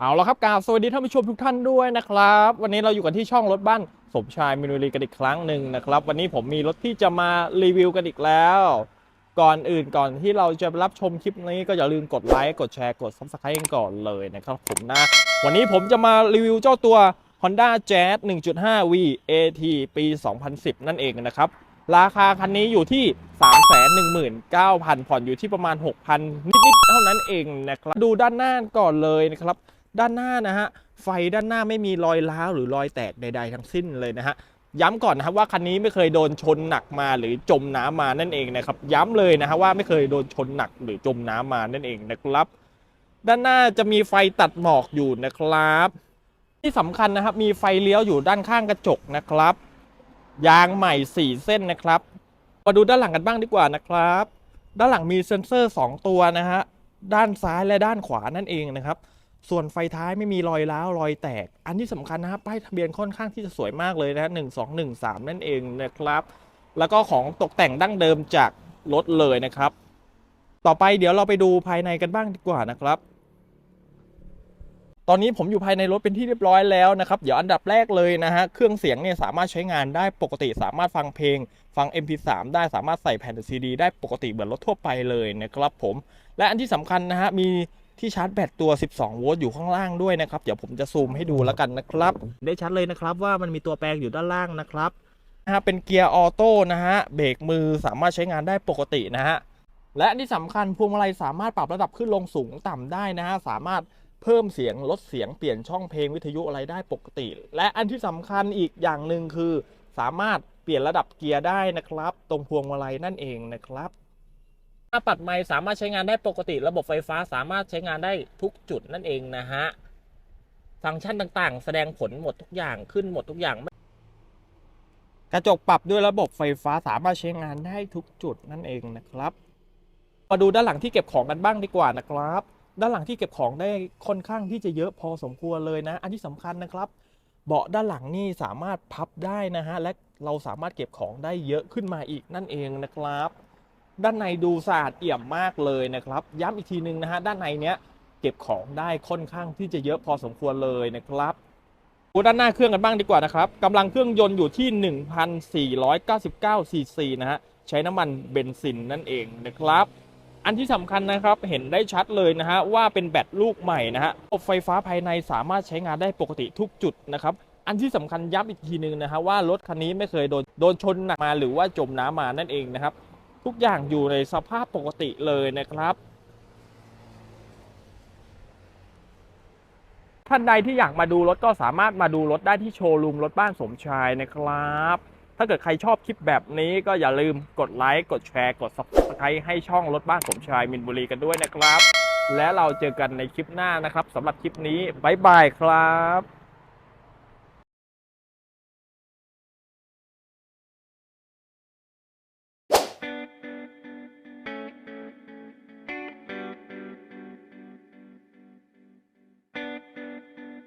เอาละครับกาสวัสดีท่านผู้ชมทุกท่านด้วยนะครับ วันนี้เราอยู่กันที่ช่องรถบ้านสมชายมินูรีกันอีกครั้งหนึ่งนะครับ วันนี้ผมมีรถที่จะมารีวิวกันอีกแล้ว ก่อนอื่นก่อนที่เราจะรับชมคลิปนี้ก็อย่าลืมกดไลค์กดแชร์กด subscribe กันก่อนเลยนะครับผมนะ วันนี้ผมจะมารีวิวเจ้าตัว Honda Jazz 1.5 V AT ปี 2010 นั่นเองนะครับ ราคาคันนี้อยู่ที่ 319,000 ผ่อนอยู่ที่ประมาณ 6,000 นิดๆเท่านั้นเองนะครับ ดูด้านหน้าก่อนเลยนะครับ ด้านหน้านะฮะไฟด้านหน้าไม่มีรอยร้าวหรือรอยแตกใด ๆ ทั้งสิ้นเลยนะฮะย้ำก่อนนะครับว่าคันนี้ไม่เคยโดนชนหนักมาหรือจมน้ำมานั่นเองนะครับย้ำเลยนะฮะว่าไม่เคยโดนชนหนักหรือจมน้ำมานั่นเองนะครับ ด้านหน้าจะมีไฟตัดหมอกอยู่นะครับ ที่สำคัญนะครับมีไฟเลี้ยวอยู่ด้านข้างกระจกนะครับ ยางใหม่ 4 เส้นนะครับมาดูด้านหลังกันบ้างดีกว่านะครับ ด้านหลังมีเซ็นเซอร์ 2 ตัวนะฮะด้านซ้ายและด้านขวานั่นเองนะครับ ส่วนไฟท้ายไม่มีรอยร้าวรอยแตก อันที่สำคัญนะครับป้ายทะเบียนค่อนข้างที่จะสวยมากเลยนะฮะหนึ่งสองหนึ่งสามนั่นเองนะครับ แล้วก็ของตกแต่งดั้งเดิมจากรถเลยนะครับ ต่อไปเดี๋ยวเราไปดูภายในกันบ้างดีกว่านะครับตอนนี้ผมอยู่ภายในรถเป็นที่เรียบร้อยแล้วนะครับ เดี๋ยวอันดับแรกเลยนะฮะ เครื่องเสียงเนี่ยสามารถใช้งานได้ปกติสามารถฟังเพลง ฟัง MP3 ได้สามารถใส่แผ่นซีดีได้ปกติเหมือนรถทั่วไปเลยนะครับผม และอันที่สำคัญนะฮะ มี ที่ชาร์จแบตตัว 12 โวลต์อยู่ข้างล่างด้วยนะครับ เดี๋ยวผมจะซูมให้ดูแล้วกันนะครับ ได้ชัดเลยนะครับว่ามันมีตัวแปลงอยู่ด้านล่างนะครับนะฮะเป็นเกียร์ออโต้นะฮะเบรกมือสามารถใช้งานได้ปกตินะฮะและอันที่สำคัญพวงมาลัยสามารถปรับระดับขึ้นลงสูงต่ำได้นะฮะสามารถเพิ่มเสียงลดเสียงเปลี่ยนช่องเพลงวิทยุอะไรได้ปกติ และอันที่สำคัญอีกอย่างหนึ่งคือ สามารถเปลี่ยนระดับเกียร์ได้นะครับ ตรงพวงมาลัยนั่นเองนะครับหน้าปัดไม้สามารถใช้งานได้ปกติ ระบบไฟฟ้าสามารถใช้งานได้ทุกจุดนั่นเองนะฮะ ฟังก์ชันต่างๆ แสดงผลหมดทุกอย่างขึ้นหมดทุกอย่าง กระจกปรับด้วยระบบไฟฟ้าสามารถใช้งานได้ทุกจุดนั่นเองนะครับ มาดูด้านหลังที่เก็บของกันบ้างดีกว่านะครับ ด้านหลังที่เก็บของได้ค่อนข้างที่จะเยอะพอสมควรเลยนะ อันที่สำคัญนะครับ เบาะด้านหลังนี่สามารถพับได้นะฮะ และเราสามารถเก็บของได้เยอะขึ้นมาอีกนั่นเองนะครับ ด้านในดูสะอาดเอี่ยมมากเลยนะครับ ย้ำอีกทีนึงนะฮะด้านในเนี้ยเก็บของได้ค่อนข้างที่จะเยอะพอสมควรเลยนะครับดูด้านหน้าเครื่องกันบ้างดีกว่านะครับกำลังเครื่องยนต์อยู่ที่ 1,499 ซีซีนะฮะ ใช้น้ำมันเบนซินนั่นเองนะครับ อันที่สำคัญนะครับเห็นได้ชัดเลยนะฮะว่าเป็นแบตลูกใหม่นะฮะระบบไฟฟ้าภายในสามารถใช้งานได้ปกติทุกจุดนะครับ อันที่สำคัญย้ำอีกทีหนึ่งนะฮะว่ารถคันนี้ไม่เคยโดนโดนชนหนักมาหรือว่าจมน้ำมานั่นเองนะครับ ทุกอย่างอยู่ในสภาพปกติเลยนะครับท่านใดที่อยากมาดูรถก็สามารถมาดูรถได้ที่โชว์รูมรถบ้านสมชายนะครับ ถ้าเกิดใครชอบคลิปแบบนี้ก็อย่าลืมกดไลค์กดแชร์กด subscribe ให้ช่องรถบ้านสมชายมินบุรีกันด้วยนะครับ และเราเจอกันในคลิปหน้านะครับสำหรับคลิปนี้บ๊ายบายครับ